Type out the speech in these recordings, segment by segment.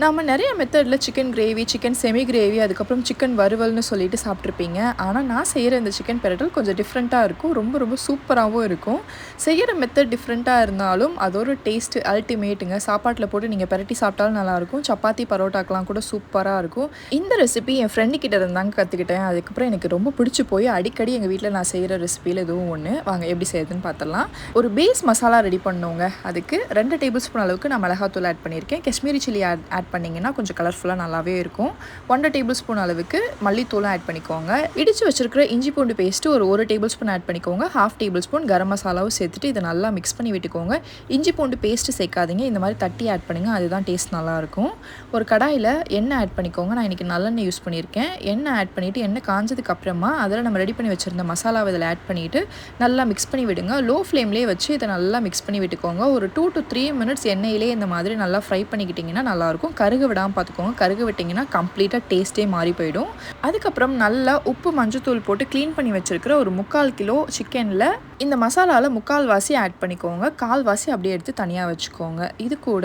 நாம் நிறைய மெத்தடில் chicken gravy chicken semi gravy அதுக்கப்புறம் சிக்கன் வறுவல்னு சொல்லிட்டு சாப்பிட்ருப்பீங்க ஆனால் நான் செய்கிற இந்த சிக்கன் பெரட்டல் கொஞ்சம் டிஃப்ரெண்ட்டாக இருக்கும். ரொம்ப ரொம்ப சூப்பராகவும் இருக்கும். செய்கிற மெத்தட் டிஃப்ரெண்ட்டாக இருந்தாலும் அதோட டேஸ்ட்டு அல்டிமேட்டுங்க சாப்பாட்டில் போட்டு நீங்கள் பெரட்டி சாப்பிட்டாலும் நல்லாயிருக்கும். சப்பாத்தி பரோட்டாக்கெலாம் கூட சூப்பராக இருக்கும். இந்த ரெசிபி என் ஃப்ரெண்டு கிட்ட இருந்தாங்க கற்றுக்கிட்டேன் அதுக்கப்புறம் எனக்கு ரொம்ப பிடிச்சி போய் அடிக்கடி எங்கள் வீட்டில் நான் செய்கிற ரெசிபியில் எதுவும் ஒன்று வாங்க எப்படி செய்யுதுன்னு பார்த்துடலாம் ஒரு பேஸ் மசாலா ரெடி பண்ணோங்க. அதுக்கு ரெண்டு டேபிள் ஸ்பூன் அளவுக்கு நான் மிளகாத்தூள் ஆட் பண்ணியிருக்கேன். காஷ்மீரி சில்லி ஆட் ஆட் பண்ணிங்கன்னா கொஞ்சம் கலர்ஃபுல்லாக நல்லாவே இருக்கும். ஒன்றரை டேபிள் ஸ்பூன் அளவுக்கு மல்லித்தூளும் ஆட் பண்ணிக்கோங்க. இடித்து வச்சிருக்கிற இஞ்சி பூண்டு பேஸ்ட்டு ஒரு ஒரு டேபிள் ஸ்பூன் ஆட் பண்ணிக்கோங்க. ஹாஃப் டேபிள் ஸ்பூன் கரம் மசாலாவும் சேர்த்துட்டு இதை நல்லா மிக்ஸ் பண்ணி விட்டுக்கோங்க. இஞ்சி பூண்டு பேஸ்ட்டு சேர்க்காதீங்க. இந்த மாதிரி தட்டி ஆட் பண்ணுங்கள் அதுதான் டேஸ்ட் நல்லாயிருக்கும். ஒரு கடாயில் எண்ணெய் ஆட் பண்ணிக்கோங்க. நான் இன்றைக்கி நல்லெண்ணெய் யூஸ் பண்ணியிருக்கேன். எண்ணெய் ஆட் பண்ணிவிட்டு எண்ணெய் காஞ்சதுக்கு அப்புறமா அதில் நம்ம ரெடி பண்ணி வச்சுருந்த மசாலாவை இதில் ஆட் பண்ணிவிட்டு நல்லா மிக்ஸ் பண்ணி விடுங்க. லோ ஃப்ளேம்லேயே வச்சு இதை நல்லா மிக்ஸ் பண்ணி விட்டுக்கோங்க. ஒரு டூ டு த்ரீ மினிட்ஸ் எண்ணெயிலே இந்த மாதிரி நல்லா ஃப்ரை பண்ணிக்கிட்டிங்கன்னா நல்லாயிருக்கும். கருக விடாமல் பார்த்துக்கோங்க கருக விட்டிங்கன்னா கம்ப்ளீட்டாக டேஸ்ட்டே மாறி போயிடும். அதுக்கப்புறம் நல்லா உப்பு மஞ்சத்தூள் போட்டு க்ளீன் பண்ணி வச்சுருக்கிற ஒரு முக்கால் கிலோ சிக்கனில் இந்த மசாலாவில் முக்கால் வாசி ஆட் பண்ணிக்கோங்க. கால் வாசி அப்படியே எடுத்து தனியாக வச்சுக்கோங்க. இது கூட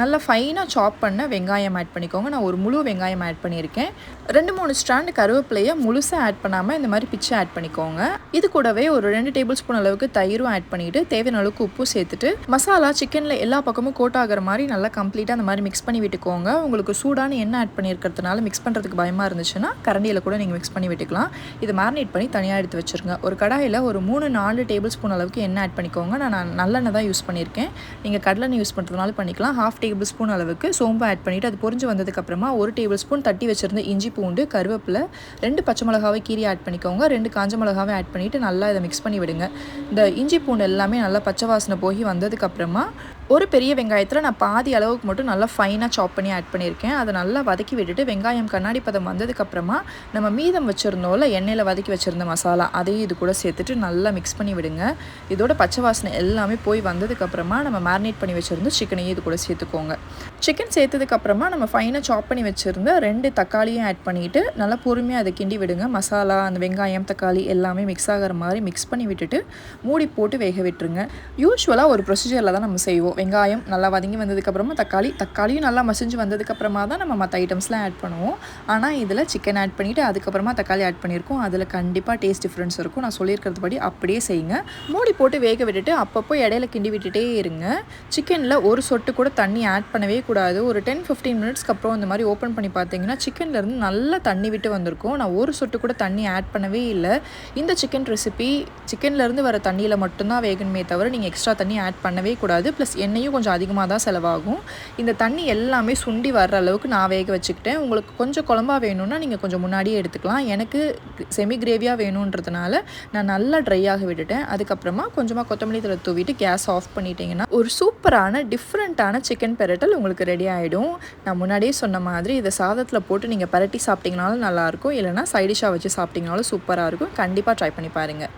நல்லா ஃபைனாக சாப் பண்ண வெங்காயம் ஆட் பண்ணிக்கோங்க. நான் ஒரு முழு வெங்காயம் ஆட் பண்ணியிருக்கேன். ரெண்டு மூணு ஸ்டாண்டு கருவேப்பிலையை முழுசாக ஆட் பண்ணாமல் இந்த மாதிரி பிச்சு ஆட் பண்ணிக்கோங்க. இது கூடவே ஒரு ரெண்டு டேபிள் ஸ்பூன் அளவுக்கு தயிரும் ஆட் பண்ணிவிட்டு தேவையான அளவுக்கு உப்பு சேர்த்துட்டு மசாலா சிக்கனில் எல்லா பக்கமும் கோட் ஆகிற மாதிரி நல்லா கம்ப்ளீட்டாக அந்த மாதிரி மிக்ஸ் பண்ணி விட்டுக்கோங்க. உங்களுக்கு சூடான எண்ணெய் ஆட் பண்ணியிருக்கிறதுனால மிக்ஸ் பண்ணுறதுக்கு பயமாக இருந்துச்சுன்னா கரண்டியில் கூட நீங்கள் மிக்ஸ் பண்ணி விட்டுக்கலாம். இது மேரினேட் பண்ணி தனியாக எடுத்து வச்சுருங்க. ஒரு கடாயில் ஒரு மூணு நாலு டேபிள் ஸ்பூன் அளவுக்கு எண்ணெய் ஆட் பண்ணிக்கோங்க. நான் நல்லெண்ணெய் தான் யூஸ் பண்ணியிருக்கேன். நீங்கள் கடலெண்ணெய் யூஸ் பண்ணுறதுனால பண்ணிக்கலாம். ஹாஃப் டேபிள் ஸ்பூன் அளவுக்கு சோம்பு ஆட் பண்ணிவிட்டு அது பொரிஞ்சு வந்ததுக்கப்புறமா ஒரு டேபிள் ஸ்பூன் தட்டி வச்சுருந்த இஞ்சி பூண்டு கருவேப்பிலை ரெண்டு பச்சை மிளகாவை கீரி ஆட் பண்ணிக்கோங்க. ரெண்டு காஞ்ச மிளகாவை ஆட் பண்ணிவிட்டு நல்லா இதை மிக்ஸ் பண்ணி விடுங்க. இந்த இஞ்சி பூண்டு எல்லாமே நல்லா பச்சை வாசனை போய் வந்ததுக்கப்புறமா ஒரு பெரிய வெங்காயத்தில் நான் பாதி அளவுக்கு மட்டும் நல்லா ஃபைனாக சாப் பண்ணி ஆட் பண்ணியிருக்கேன். அதை நல்லா வதக்கி விட்டுட்டு வெங்காயம் கண்ணாடி பதம் வந்ததுக்கப்புறமா நம்ம மீதம் வச்சுருந்தோம்ல எண்ணெயில் வதக்கி வச்சுருந்த மசாலா அதையும் இது கூட சேர்த்துட்டு நல்லா மிக்ஸ் பண்ணி விடுங்க. இதோட பச்சை வாசனை எல்லாமே போய் வந்ததுக்கப்புறமா நம்ம மேரினேட் பண்ணி வச்சுருந்த சிக்கனையும் இது கூட சேர்த்துக்கோங்க. சிக்கன் சேர்த்ததுக்கப்புறமா நம்ம ஃபைனாக சாப் பண்ணி வச்சுருந்த ரெண்டு தக்காளியும் ஆட் பண்ணிவிட்டு நல்லா பொறுமையாக அதை கிண்டி விடுங்க. மசாலா அந்த வெங்காயம் தக்காளி எல்லாமே மிக்ஸ் ஆகிற மாதிரி மிக்ஸ் பண்ணி விட்டுட்டு மூடி போட்டு வேக விட்டுருங்க. யூஸ்வலாக ஒரு ப்ரொசீஜரில் தான் நம்ம செய்வோம். வெங்காயம் நல்லா வதங்கி வந்ததுக்கப்புறமா தக்காளி தக்காளியும் நல்லா மசிஞ்சு வந்ததுக்கப்புறமா தான் நம்ம மற்ற ஐட்டம்ஸ்லாம் ஆட் பண்ணுவோம். ஆனால் இதில் சிக்கன் ஆட் பண்ணிவிட்டு அதுக்கப்புறமா தக்காளி ஆட் பண்ணியிருக்கோம். அதில் கண்டிப்பாக டேஸ்ட் டிஃப்ரென்ஸ் இருக்கும். நான் சொல்லியிருக்கிறது படி அப்படியே செய்யுங்க. மூடி போட்டு வேக விட்டுட்டு அப்பப்போ இடையில கிண்டி விட்டுட்டே இருங்க. சிக்கனில் ஒரு சொட்டு கூட தண்ணி ஆட் பண்ணவே கூடாது. ஒரு டென் ஃபிஃப்டீன் மினிட்ஸ்க்கு அப்புறம் இந்த மாதிரி ஓப்பன் பண்ணி பார்த்தீங்கன்னா சிக்கன்லேருந்து நல்லா தண்ணி விட்டு வந்திருக்கும். நான் ஒரு சொட்டு கூட தண்ணி ஆட் பண்ணவே இல்லை. இந்த சிக்கன் ரெசிபி சிக்கன்லேருந்து வர தண்ணியில் மட்டும்தான் வேகணுமே தவிர நீங்கள் எக்ஸ்ட்ரா தண்ணி ஆட் பண்ணவே கூடாது. ப்ளஸ் எண்ணெயும் கொஞ்சம் அதிகமாக தான் செலவாகும். இந்த தண்ணி எல்லாமே சுண்டி வர்ற அளவுக்கு நான் வேக வச்சுக்கிட்டேன். உங்களுக்கு கொஞ்சம் குழம்பா வேணும்னா நீங்கள் கொஞ்சம் முன்னாடியே எடுத்துக்கலாம். எனக்கு செமி கிரேவியாக வேணுன்றதுனால நான் நல்லா ட்ரையாக விட்டுட்டேன். அதுக்கப்புறமா கொஞ்சமாக கொத்தமல்லி தலை தூவிட்டு கேஸ் ஆஃப் பண்ணிட்டீங்கன்னா ஒரு சூப்பரான டிஃப்ரெண்ட்டான சிக்கன் பெரட்டல் உங்களுக்கு ரெடி ஆகிடும் நான் முன்னாடியே சொன்ன மாதிரி இதை சாதத்தில் போட்டு நீங்கள் பரட்டி சாப்பிட்டீங்கனாலும் நல்லாயிருக்கும் இல்லைனா சைடிஷாக வச்சு சாப்பிட்டீங்கனாலும் சூப்பராக இருக்கும். கண்டிப்பாக ட்ரை பண்ணி பாருங்கள்